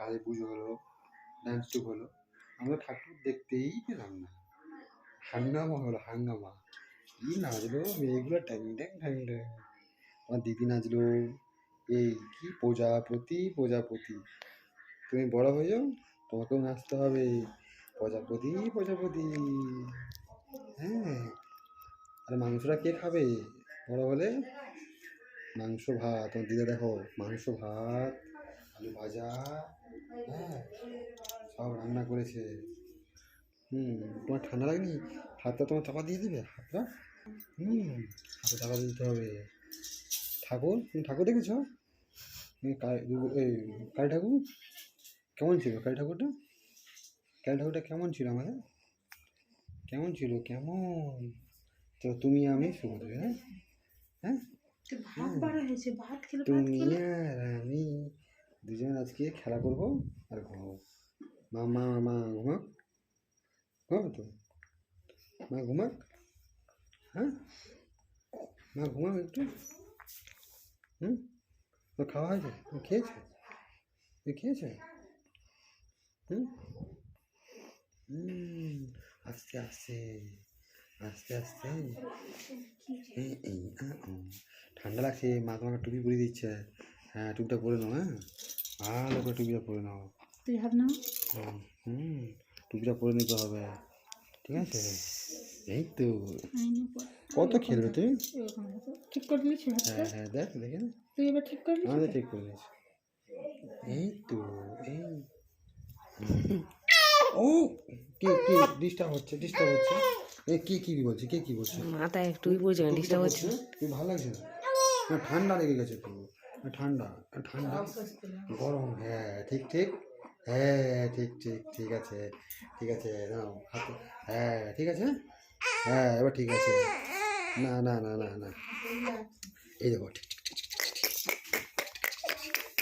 কালী পুজো হলো ডান্স টুক হলো, আমরা ঠাকুর দেখতেই পেলাম না। হাঙ্গামা হলো, হাঙ্গামা। কি নাচলো? মেয়েগুলো ট্যাং ট্যাং ট্যাং ট্যাং আমার দিদি নাচলো, এই কি প্রজাপতি প্রজাপতি। তুমি বড় হয়ে যাও, তোমাকেও নাচতে হবে। প্রজাপতি প্রজাপতি। হ্যাঁ। আর মাংসটা কে খাবে? বড় হলে মাংস ভাত। তোমার দিদা দেখো, মাংস ভাত। আলু ভাজা হ্যাঁ সব রান্না করেছে। হুম তোমার ঠান্ডা লাগেনি? হাতটা তোমার চাপা দিয়ে দেবে? হাতটা? হুম হাতে চাপা দিতে হবে। ঠাকুর তুমি ঠাকুর দেখেছ? কালী এই কালী ঠাকুর? কেমন ছিল কালী ঠাকুরটা? কালী ঠাকুরটা কেমন ছিল আমাদের? কেমন ছিল? কেমন? তো তুমি আমি সুভদ্রা হ্যাঁ? হ্যাঁ? তুমি আর আমি দুজন আজকে খেলা করব আর ঘুমাবো। মা মা মা ঘুমাক? ঘুমাবে তো? মা ঘুমাক? হ্যাঁ? মা ঘুমাক একটু? হুম? তো খাওয়া হয়েছে? তুমি খেয়েছে? তুই খেয়েছে? হুম? হুম আস্তে আস্তে আস্তে আস্তে। ঠান্ডা লাগছে মা তোমাকে টুপি পরিয়ে দিচ্ছে। হ্যাঁ টুপিটা পরে নাও হ্যাঁ? ভালো করে টুপিটা পরে নাও। তুই হাত নাও। হুম, টুপিটা পরে নিতে হবে। ঠিক আছে? এই তো। কত খেলবে হাতে। ঠিক করে নিয়েছি হ্যাঁ হ্যাঁ দেখ দেখে না। তুই এবার ঠিক করে আমাদের ঠিক করে নিয়েছি। এই তো এই। ও কি কি ডিস্টার্ব হচ্ছে ডিস্টার্ব হচ্ছে। এ কি কি বলছে কে কি বলছে? মাথায় একটুই না ডিস্টার্ব হচ্ছে। তুই ভালো লাগছে না ঠান্ডা লেগে গেছে তো। ঠান্ডা ঠান্ডা। গরম হ্যাঁ ঠিক ঠিক। হ্যাঁ ঠিক ঠিক ঠিক আছে ঠিক আছে, নাও, হাতে হ্যাঁ ঠিক আছে? হ্যাঁ এবার ঠিক আছে। না না না না না। এই দেখো, ঠিক ঠিক ঠিক।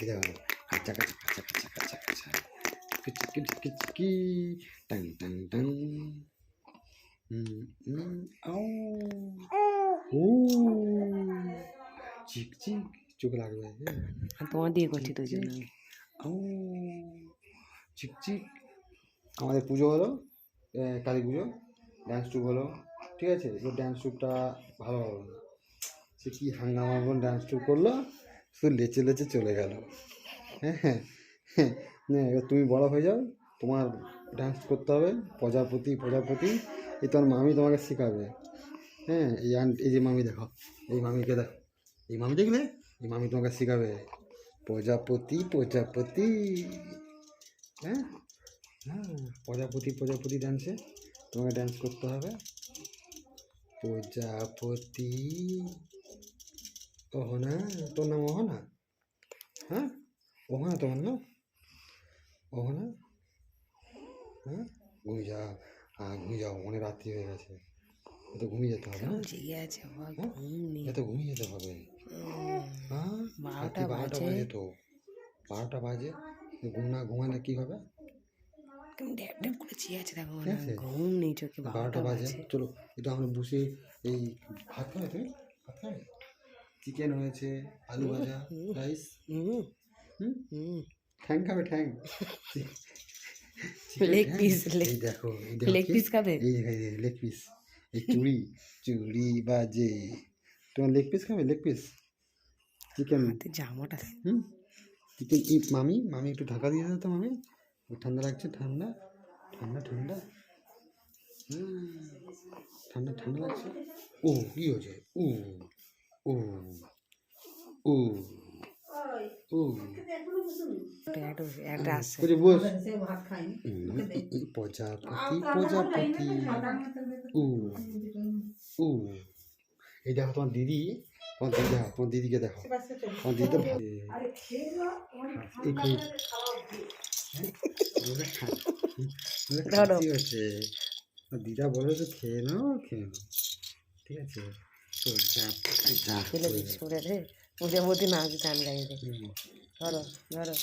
এই দেখো কাঁচা কাঁচা কাঁচা কাঁচা কাঁচা কাঁচা কিচকি কিচকি টাং টাং। টাং ও। চিক চিক। চোখ লাগবে তোমার দিয়ে করছি তো জন্য আমাদের পুজো হলো কালী পুজো ড্যান্স টুক হলো ঠিক আছে এবার ড্যান্স টুকটা ভালো হলো না সে কি হাঙ্গামা ড্যান্স টুক করল? শুধু লেচে লেচে চলে গেল। হ্যাঁ হ্যাঁ হ্যাঁ। না এবার তুমি বড় হয়ে যাও। তোমার ডান্স করতে হবে। প্রজাপতি প্রজাপতি। এই তোমার মামি তোমাকে শেখাবে। হ্যাঁ এই এই যে মামি দেখো। এই মামিকে দেখো। এই মামি দেখলে? মামি তোমাকে শেখাবে। প্রজাপতি প্রজাপতি। হ্যাঁ? হ্যাঁ প্রজাপতি প্রজাপতি ডান্সে তোমাকে ডান্স করতে হবে। প্রজাপতি। অহনা তোর নাম অহনা? হ্যাঁ? অহনা তোমার নাম? অহনা? হ্যাঁ? ঘুমিয়ে যা হ্যাঁ ঘুমিয়ে যাও অনেক রাত্রি হয়ে গেছে। তো ঘুমিয়ে যেতে হবে হ্যাঁ? এত ঘুমিয়ে যেতে হবে। বারোটা বারোটা বাজে। তো। বারোটা বাজে। ঘুম না ঘুমালে কি হবে? কেমন ড্যাব ড্যাব করে চেয়ে আছে দেখো। ঘুম নেই চোখে বারোটা বাজে। চলো এটা আমরা বসে এই ভাত খাবে তুমি? ভাত খাবে? চিকেন হয়েছে আলু ভাজা রাইস। হুম। ঠ্যাং খাবে ঠ্যাং? Leg piece, leg- দেখো লেগ পিস খাবে? এই লেগ পিস এই চুড়ি চুড়ি বাজে। তোমার লেগ পিস খাবে? লেগ পিস চিকেন জামাটা হুম? চিকেন ই মামি? মামি একটু ঢাকা দিয়ে দাও তো মামি। ঠান্ডা লাগছে ঠান্ডা ঠান্ডা ঠান্ডা। হুম, ঠান্ডা ঠান্ডা লাগছে। ও কি হয়েছে? ও ও ও ও। এই প্রজাপতি প্রজাপতি। ও ও। এই দেখো তোমার দিদি। তোমার দিদি দেখো তোমার দিদিকে দেখো তোমার দিদি তো ভালো এই আছে দিদা বলে তো খেয়ে নাও খেয়ে নাও ঠিক আছে প্রজাপতি যা ছেলে ছুড়ে রে প্রজাপতি নাচ গান গাইবে হুম, ধরো ধরো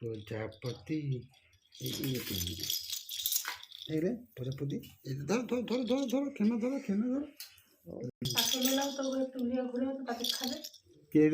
প্রজাপতি এই রে প্রজাপতি ধরো ধরো ধরো ধরো ধরো খেনা ধরো খেনা ধরো পাশে গেলাম তো একটু ঘুরে ঘুরে তাকে খাবে।